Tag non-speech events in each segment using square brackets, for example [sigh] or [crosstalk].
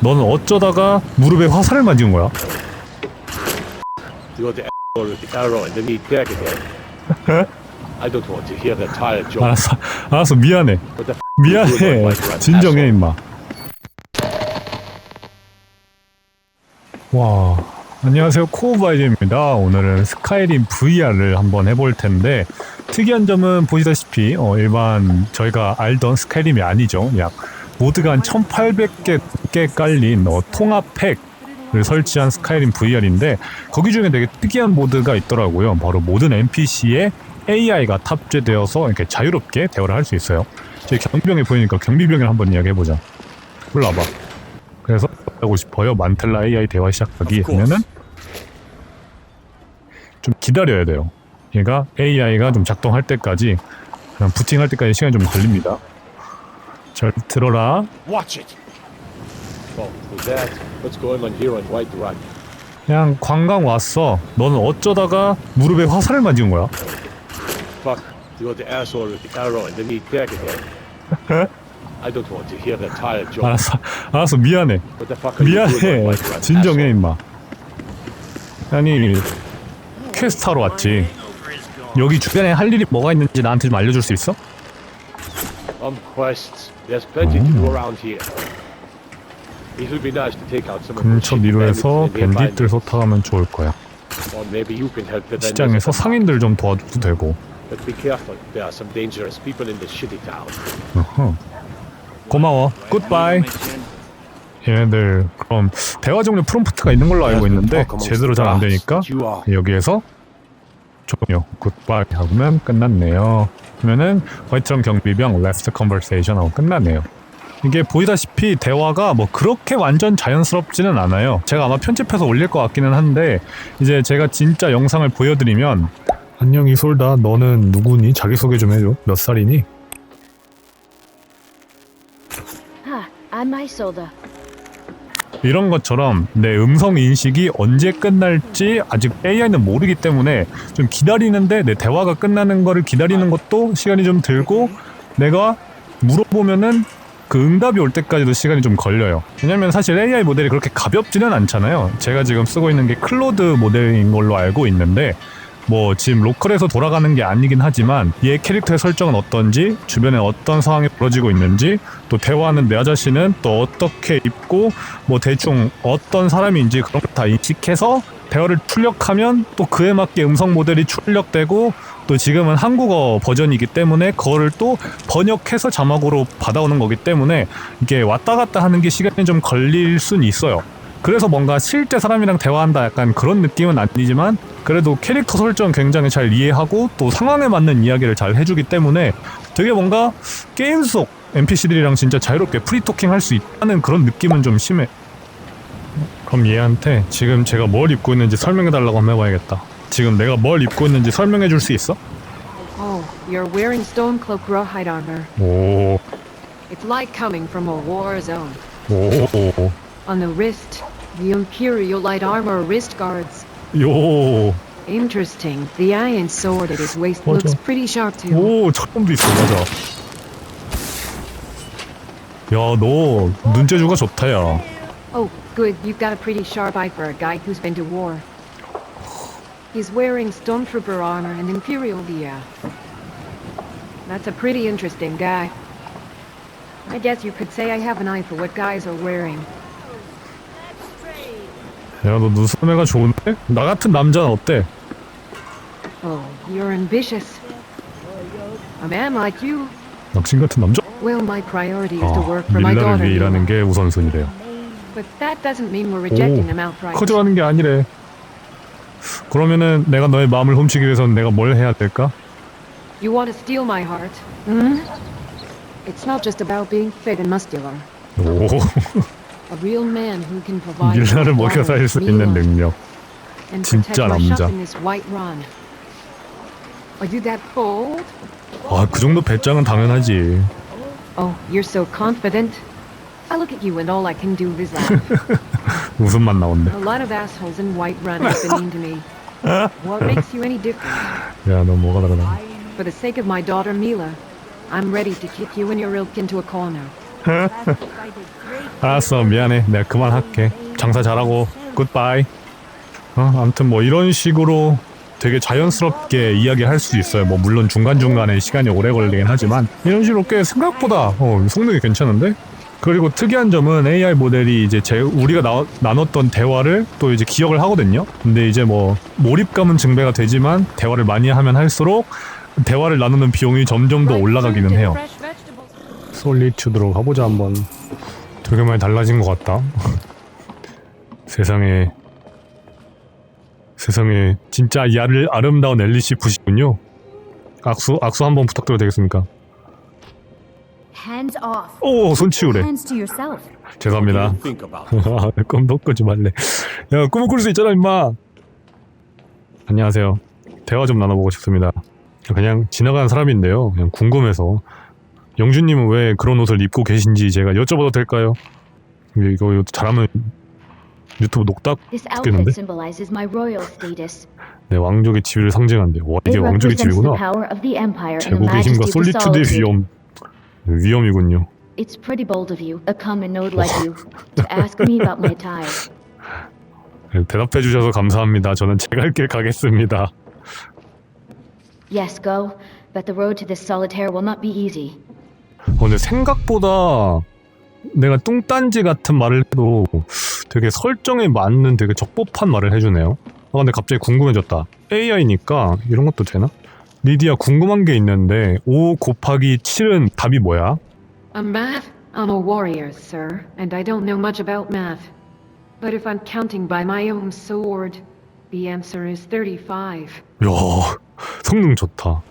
너는 어쩌다가 무릎에 화살을 맞은 거야? I don't want to hear tired joke. 알았어, 알았어, 미안해. What the f- you doing 미안해. 진정해? 임마. 와, 안녕하세요. 코오바이즈입니다. 오늘은 스카이림 VR을 한번 해볼 텐데, 특이한 점은 보시다시피, 어, 일반 저희가 알던 스카이림이 아니죠. 약 모드가 한 1800개 개 깔린 어, 통합팩 을 설치한 스카이림 VR인데 거기 중에 되게 특이한 모드가 있더라고요. 바로 모든 NPC에 AI가 탑재되어서 이렇게 자유롭게 대화를 할 수 있어요. 제 경비병이 보이니까 경비병을 한번 이야기해보자. 올라와봐. 그래서 하고 싶어요. 만텔라 AI 대화 시작하기 하면은 좀 기다려야 돼요. 얘가 AI가 좀 작동할 때까지 그냥 부팅할 때까지 시간이 좀 걸립니다. 잘 들어라. Watch it. Oh, with that, what's going on here on White Rock? 그냥 관광 왔어. 너는 어쩌다가 무릎에 화살을 맞은 거야? Fuck, you got the asshole with the arrow in the knee back again. I don't want to hear the tired joke. 알았어, 알았어, 미안해. What the fuck are you doing on 미안해. White Rock? 진정해, 임마. 아니, 퀘스트 하러 왔지. 여기 주변에 할 일이 뭐가 있는지 나한테 좀 알려줄 수 있어? On quests, there's plenty to do around here. It would be nice to take out some of the 근처 shitty 미로에서 bandits and nearby 밴딧들 소탕하면 좋을 거야. Or maybe you can help the vendors 시장에서 상인들 좀 도와줘도 되고. But be careful, there are some dangerous people in this shitty town. 어허. 고마워. 굿바이. 얘네들 그럼 대화 종류 프롬프트가 있는 걸로 알고 있는데 제대로 잘 안 되니까 여기에서 종료 굿바이 하면 끝났네요. 그러면은 화이트럼 경비병 left conversation 하고 끝났네요. 이게 보이다시피 대화가 뭐 그렇게 완전 자연스럽지는 않아요. 제가 아마 편집해서 올릴 것 같기는 한데 이제 제가 진짜 영상을 보여드리면 안녕 이솔다 너는 누구니? 자기소개 좀 해줘. 몇 살이니? Hi, I'm Isolda. 이런 것처럼 내 음성 인식이 언제 끝날지 아직 AI는 모르기 때문에 좀 기다리는데 내 대화가 끝나는 거를 기다리는 것도 시간이 좀 들고 내가 물어보면은 그 응답이 올 때까지도 시간이 좀 걸려요. 왜냐면 사실 AI 모델이 그렇게 가볍지는 않잖아요. 제가 지금 쓰고 있는 게 클로드 모델인 걸로 알고 있는데 뭐 지금 로컬에서 돌아가는 게 아니긴 하지만 얘 캐릭터의 설정은 어떤지 주변에 어떤 상황이 벌어지고 있는지 또 대화하는 내 자신은 또 어떻게 입고 뭐 대충 어떤 사람인지 그런 거다 인식해서 대화를 출력하면 또 그에 맞게 음성 모델이 출력되고 또 지금은 한국어 버전이기 때문에 그거를 또 번역해서 자막으로 받아오는 거기 때문에 이게 왔다 갔다 하는 게 시간이 좀 걸릴 순 있어요. 그래서 뭔가 실제 사람이랑 대화한다 약간 그런 느낌은 아니지만 그래도 캐릭터 설정 굉장히 잘 이해하고 또 상황에 맞는 이야기를 잘 해주기 때문에 되게 뭔가 게임 속 NPC들이랑 진짜 자유롭게 프리토킹 할 수 있다는 그런 느낌은 좀 심해. 그럼 얘한테 지금 제가 뭘 입고 있는지 설명해 달라고 한번 해봐야겠다. 지금 내가 뭘 입고 있는지 설명해 줄 수 있어? Oh, you're wearing stone cloak rawhide armor. 오, It's like coming from a war zone. 오, On the wrist, the Imperial light armor wrist guards. 요, Interesting. The iron sword at his waist 맞아. looks pretty sharp too. 오, 처음도 있어, 맞아. 야, 너 눈재주가 좋다, 야. Oh, good. You've got a pretty sharp eye for a guy who's been to war. He's wearing Stormtrooper armor and Imperial gear. That's a pretty interesting guy. I guess you could say I have an eye for what guys are wearing. 야, 너 눈썰매가 좋은데? 나 같은 남자는 어때? Oh, you're ambitious. A man like you? 낚신 같은 남자? Well, my priority is to 아, work for my 밀라를 daughter. 위해 일하는. 게 우선순위래요. But that doesn't mean we're rejecting 오, them outright. 커져가는 게 아니래. 그러면은 내가 너의 마음을 훔치기 위해서는 내가 뭘 해야 될까? You want to steal my heart? Hmm? It's not just about being fit and muscular. 오, A real man who can provide 밀라를 my 먹여 daughter, 살릴 수 있는 Mila, 능력. and 진짜 protect my shop 남자. in this white run. Are you that bold? 아, 그 정도 배짱은 당연하지. Oh, you're so confident. I look at you and all I can do is laugh. [laughs] 웃음만 나온대. A lot of assholes in White Run have been mean to me. What makes you any different? 야, 너 뭐가 다르나? For the sake of my daughter Mila, I'm ready to kick you and your ilk into a corner. [laughs] 알았어 미안해. 내가 그만할게. 장사 잘하고 굿바이 어 아무튼 뭐 이런 식으로 되게 자연스럽게 이야기할 수 있어요. 뭐 물론 중간중간에 시간이 오래 걸리긴 하지만 이런 식으로 꽤 생각보다 어 성능이 괜찮은데? 그리고 특이한 점은 AI 모델이 이제 제 우리가 나, 나눴던 대화를 또 이제 기억을 하거든요. 근데 이제 뭐 몰입감은 증배가 되지만 대화를 많이 하면 할수록 대화를 나누는 비용이 점점 더 올라가기는 해요 솔리튜드로 가보자 한번. 되게 많이 달라진 것 같다. [laughs] 세상에. 세상에. 진짜 야를 아름다운 앨리시 푸시군요. 악수 악수 한번 부탁드려도 되겠습니까? Hands off. 오 손치우래. 죄송합니다. 꿈도 꾸지 말래. 야 꿈을 꿀 수 있잖아 임마. 안녕하세요. 대화 좀 나눠보고 싶습니다. 그냥 지나가는 사람인데요. 그냥 궁금해서 영주님은 왜 그런 옷을 입고 계신지 제가 여쭤봐도 될까요? 이거, 이거 잘하면 유튜브 녹닥 status. 내 왕족의 지위를 상징한대 와 이게 왕족의 지위구나 제국의 힘과 솔리투드의. 위험 위험이군요 It's pretty bold of you, a common node like you, to ask me about my attire. 네, 대답해 주셔서 감사합니다 저는 제갈길 가겠습니다 Yes, go, but the road to this solitaire will not be easy. 어, 근데 생각보다 내가 뚱딴지 같은 말을 해도 되게 설정에 맞는 되게 적법한 말을 해주네요. 아 근데 갑자기 궁금해졌다. AI니까 이런 것도 되나? 리디아 궁금한 게 있는데 5 곱하기 7은 답이 뭐야? A math? I'm a warrior, sir, and I don't know much about math. But if I'm counting by my own sword, the answer is 35. 야 성능 좋다.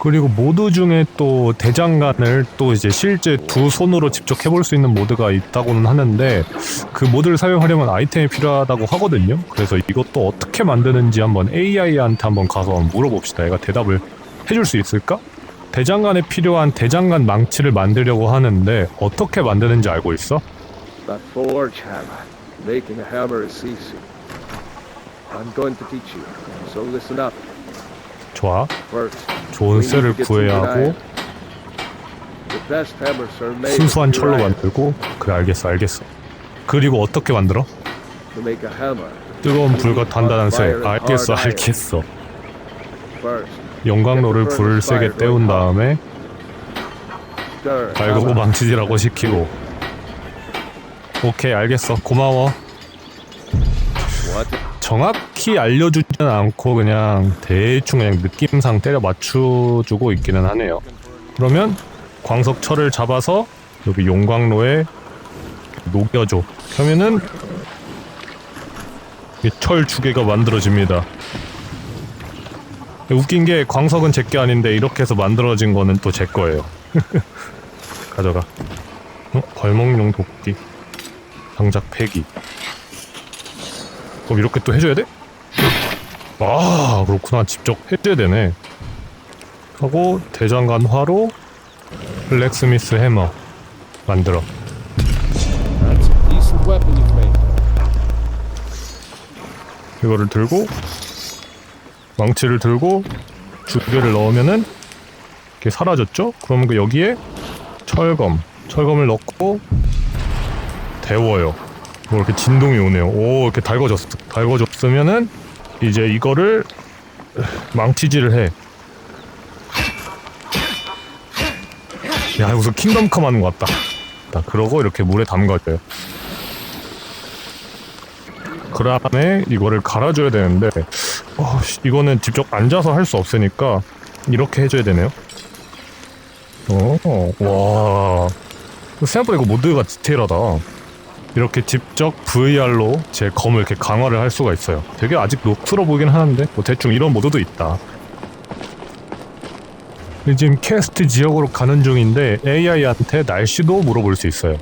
그리고 모드 중에 또 대장간을 또 이제 실제 두 손으로 직접 해볼 수 있는 모드가 있다고는 하는데 그 모드를 사용하려면 아이템이 필요하다고 하거든요. 그래서 이것도 어떻게 만드는지 한번 AI한테 한번 가서 한번 물어봅시다. 얘가 대답을 해줄 수 있을까? 대장간에 필요한 대장간 망치를 만들려고 하는데 어떻게 만드는지 알고 있어? That forge hammer. Making a hammer is easy. I'm going to teach you. So listen up. 좋아. First, 좋은 쇠를 구해야 하고 순수한 철로. 만들고 그래 알겠어 알겠어. 그리고 어떻게 만들어? 뜨거운 불과 단단한 쇠. 알겠어, 알겠어. 영광로를 불을 세게 때운 다음에 hammer. 망치질하고 시키고. 오케이, 알겠어. 고마워. 정확히 알려주지는 않고 그냥 대충 그냥 느낌상 때려 맞춰주고 있기는 하네요. 그러면 광석철을 잡아서 여기 용광로에 녹여줘. 그러면은 이철 주개가 만들어집니다. 웃긴 게 광석은 제게 아닌데 이렇게 해서 만들어진 거는 또 제 거예요. [laughs] 가져가. 어? 벌목용 도끼. 장작 폐기. 그럼 이렇게 또 해줘야 돼? 아 그렇구나 직접 해줘야 되네 하고 대장간 화로 블랙스미스 해머 만들어. 이거를 들고 망치를 들고 주개를 넣으면은 이렇게 사라졌죠? 그러면 그 여기에 철검 철검을 넣고 데워요 뭐 이렇게 진동이 오네요 오 이렇게 달궈졌어 달궈졌으면은 이제 이거를 망치질을 해 야, 무슨 킹덤컴 하는 것 같다. 자, 그러고 이렇게 물에 담가줘요. 그 다음에 이거를 갈아줘야 되는데, 어, 씨, 이거는 직접 앉아서 할 수 없으니까 이렇게 해줘야 되네요. 어, 와. 생각보다 이거 모드가 디테일하다. 이렇게 직접 VR로 제 검을 이렇게 강화를 할 수가 있어요. 되게 아직 노크로 보긴 하는데, 뭐 대충 이런 모드도 있다. 지금 캐스트 지역으로 가는 중인데 AI한테 날씨도 물어볼 수 있어요.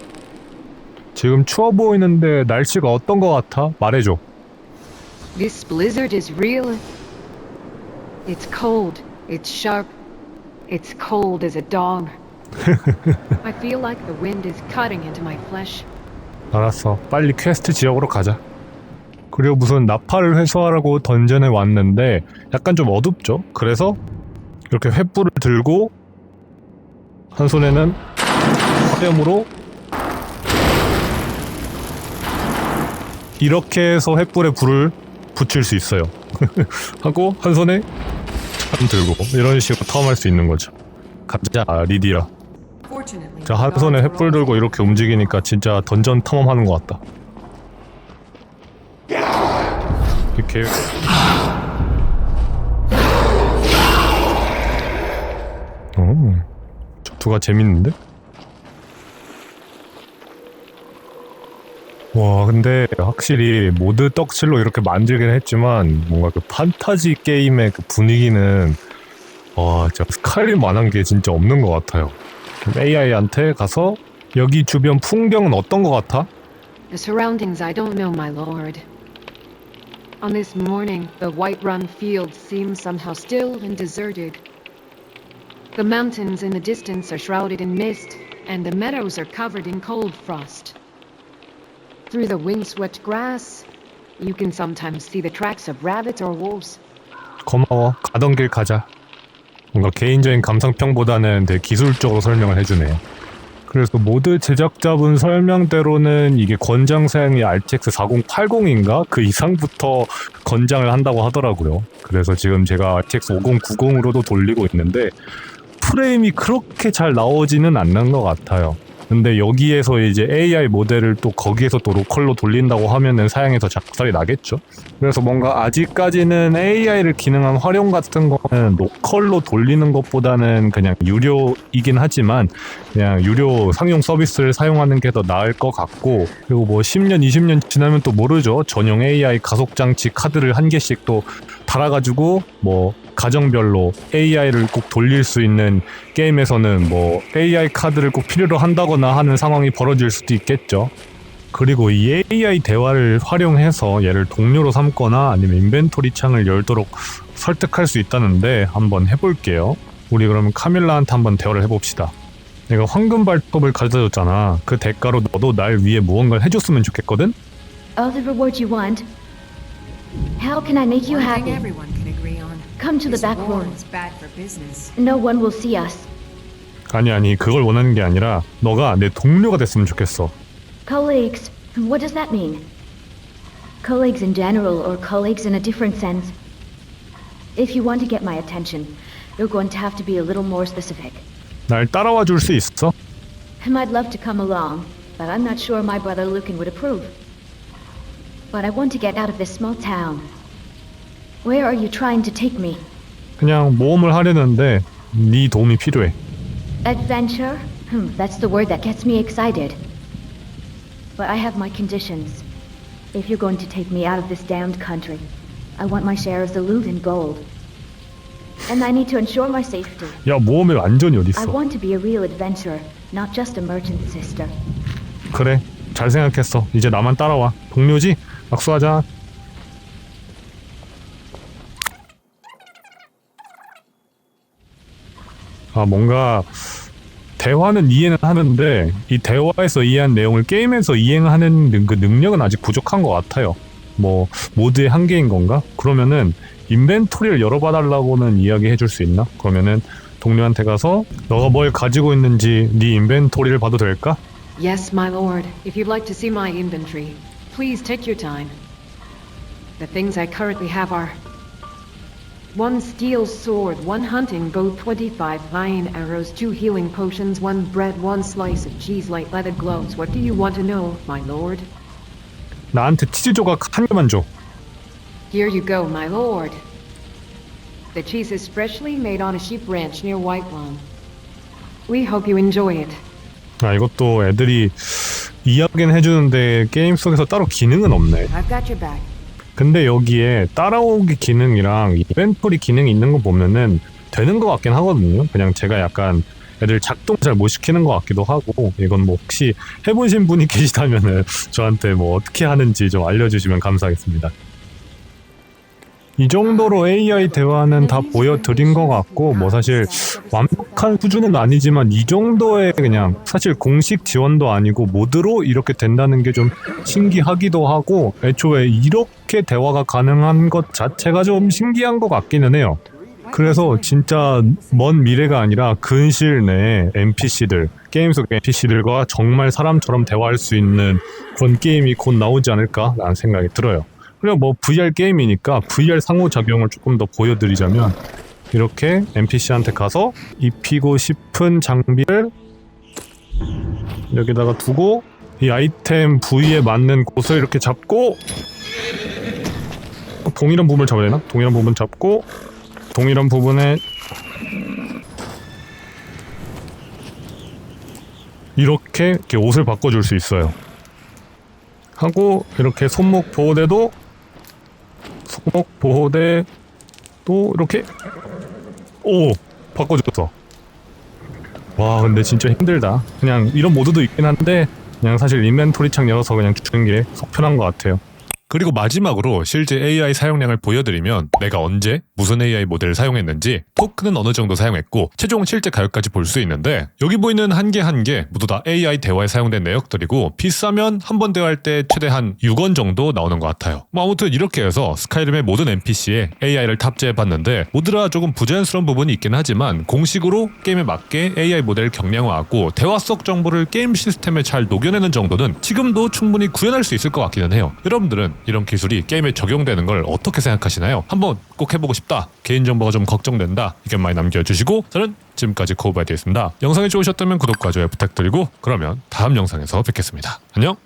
지금 추워 보이는데 날씨가 어떤 것 같아? 말해줘. This blizzard is real. It's cold. It's sharp. It's cold as a dog. [laughs] I feel like the wind is cutting into my flesh. 알았어. 빨리 퀘스트 지역으로 가자. 그리고 무슨 나팔을 회수하라고 던전에 왔는데 약간 좀 어둡죠? 그래서 이렇게 횃불을 들고 한 손에는 화염으로 이렇게 해서 횃불에 불을 붙일 수 있어요. [laughs] 하고 한 손에 한 들고 이런 식으로 탐험할 수 있는 거죠. 가자 리디라. 자한 손에 횃불 들고 이렇게 움직이니까 진짜 던전 탐험하는 것 같다. 이렇게 어, 전투가 재밌는데? 와 근데 확실히 모드 떡칠로 이렇게 만들긴 했지만 뭔가 그 판타지 게임의 그 분위기는 와 진짜 스카이림 만한 게 진짜 없는 것 같아요 AI한테 가서 여기 주변 풍경은 어떤 것 같아? The surroundings I don't know, my lord. On this morning, the Whiterun fields seem somehow still and deserted. The mountains in the distance are shrouded in mist, and the meadows are covered in cold frost. Through the windswept grass, you can sometimes see the tracks of rabbits or wolves. 고마워 가던 길 가자 뭔가 개인적인 감상평보다는 되게 기술적으로 설명을 해주네요 그래서 모드 제작자분 설명대로는 이게 권장 사양이 RTX 4080인가 그 이상부터 권장을 한다고 하더라고요. 그래서 지금 제가 RTX 5090으로도 돌리고 있는데 프레임이 그렇게 잘 나오지는 않는 것 같아요. 근데 여기에서 이제 AI 모델을 또 거기에서 또 로컬로 돌린다고 하면은 사양에서 작살이 나겠죠. 그래서 뭔가 아직까지는 AI를 기능한 활용 같은 거는 로컬로 돌리는 것보다는 그냥 유료이긴 하지만 그냥 유료 상용 서비스를 사용하는 게 더 나을 것 같고 그리고 뭐 10년, 20년 지나면 또 모르죠. 전용 AI 가속 장치 카드를 한 개씩 또 달아가지고 뭐 가정별로 AI를 꼭 돌릴 수 있는 게임에서는 뭐 AI 카드를 꼭 필요로 한다거나 하는 상황이 벌어질 수도 있겠죠. 그리고 이 AI 대화를 활용해서 얘를 동료로 삼거나 아니면 인벤토리 창을 열도록 설득할 수 있다는데 한번 해볼게요. 우리 그러면 카밀라한테 한번 대화를 해봅시다. 내가 황금 발톱을 가져다 줬잖아. 그 대가로 너도 날 위해 무언가를 해줬으면 좋겠거든? The reward you want. How can I make you One thing happy? everyone can agree on. Come to the This back war room. is bad for business. No one will see us. 아니 아니 그걸 원하는 게 아니라 너가 내 동료가 됐으면 좋겠어. Colleagues. What does that mean? Colleagues in general or colleagues in a different sense? If you want to get my attention, you're going to have to be a little more specific. 날 따라와 줄 수 있어? And I'd love to come along, but I'm not sure my brother Lucan would approve. But I want to get out of this small town. Where are you trying to take me? 그냥 모험을 하려는데 네 도움이 필요해. Adventure? Hmm, that's the word that gets me excited. But I have my conditions. If you're going to take me out of this damned country, I want my share of the loot and gold. And I need to ensure my safety. 야 모험에 완전히 I 어딨어? want to be a real adventurer, not just a merchant sister. 그래 잘 생각했어. 이제 나만 따라와. 동료지? 악수하자. 아 뭔가 대화는 이해는 하는데 이 대화에서 이해한 내용을 게임에서 이행하는 능- 그 능력은 아직 부족한 것 같아요. 뭐 모드의 한계인 건가? 그러면은 인벤토리를 열어봐달라고는 이야기해 줄 수 있나? 그러면은 동료한테 가서 너가 뭘 가지고 있는지 네 인벤토리를 봐도 될까? Yes, my lord. If you'd like to see my inventory, please take your time. The things I currently have are one steel sword, one hunting bow, 25 iron arrows, two healing potions, one bread, one slice of cheese, light leather gloves. What do you want to know, my lord? 나한테 치즈 조각 한 개만 줘. Here you go, my lord. The cheese is freshly made on a sheep ranch near Whiterun. We hope you enjoy it. 아 이것도 애들이 이야기는 해주는데 게임 속에서 따로 기능은 없네. 근데 여기에 따라오기 기능이랑 이벤토리 기능이 있는 거 보면은 되는 것 같긴 하거든요. 그냥 제가 약간 애들 작동 잘 못 시키는 것 같기도 하고 이건 뭐 혹시 해보신 분이 [laughs] 계시다면은 저한테 뭐 어떻게 하는지 좀 알려주시면 감사하겠습니다. 이 정도로 AI 대화는 다 보여드린 것 같고 뭐 사실 완벽한 수준은 아니지만 이 정도의 그냥 사실 공식 지원도 아니고 모드로 이렇게 된다는 게 좀 신기하기도 하고 애초에 이렇게 대화가 가능한 것 자체가 좀 신기한 것 같기는 해요. 그래서 진짜 먼 미래가 아니라 근시일 내에 NPC들, 게임 속 NPC들과 정말 사람처럼 대화할 수 있는 그런 게임이 곧 나오지 않을까라는 생각이 들어요. 그리고 뭐 VR 게임이니까 VR 상호작용을 조금 더 보여드리자면 이렇게 NPC한테 가서 입히고 싶은 장비를 여기다가 두고 이 아이템 부위에 맞는 곳을 이렇게 잡고 동일한 부분을 잡아야 되나? 동일한 부분 잡고 동일한 부분에 이렇게, 이렇게 옷을 바꿔줄 수 있어요. 하고 이렇게 손목 보호대도 손목 보호대 또 이렇게 오 바꿔줬어. 와 근데 진짜 힘들다. 그냥 이런 모드도 있긴 한데 그냥 사실 인벤토리 창 열어서 그냥 주는 게 속 편한 것 같아요. 그리고 마지막으로 실제 AI 사용량을 보여드리면 내가 언제 무슨 AI 모델을 사용했는지 토큰은 어느 정도 사용했고 최종 실제 가격까지 볼 수 있는데 여기 보이는 한 개 한 개 모두 다 AI 대화에 사용된 내역들이고 비싸면 한 번 대화할 때 최대 한 6원 정도 나오는 것 같아요. 뭐 아무튼 이렇게 해서 스카이림의 모든 NPC에 AI를 탑재해봤는데 모드라 조금 부자연스러운 부분이 있긴 하지만 공식으로 게임에 맞게 AI 모델을 경량화하고 대화 속 정보를 게임 시스템에 잘 녹여내는 정도는 지금도 충분히 구현할 수 있을 것 같기는 해요. 여러분들은 이런 기술이 게임에 적용되는 걸 어떻게 생각하시나요? 한번 꼭 해보고 싶다. 개인정보가 좀 걱정된다. 의견 많이 남겨주시고 저는 지금까지 코바디였습니다. 영상이 좋으셨다면 구독과 좋아요 부탁드리고 그러면 다음 영상에서 뵙겠습니다. 안녕!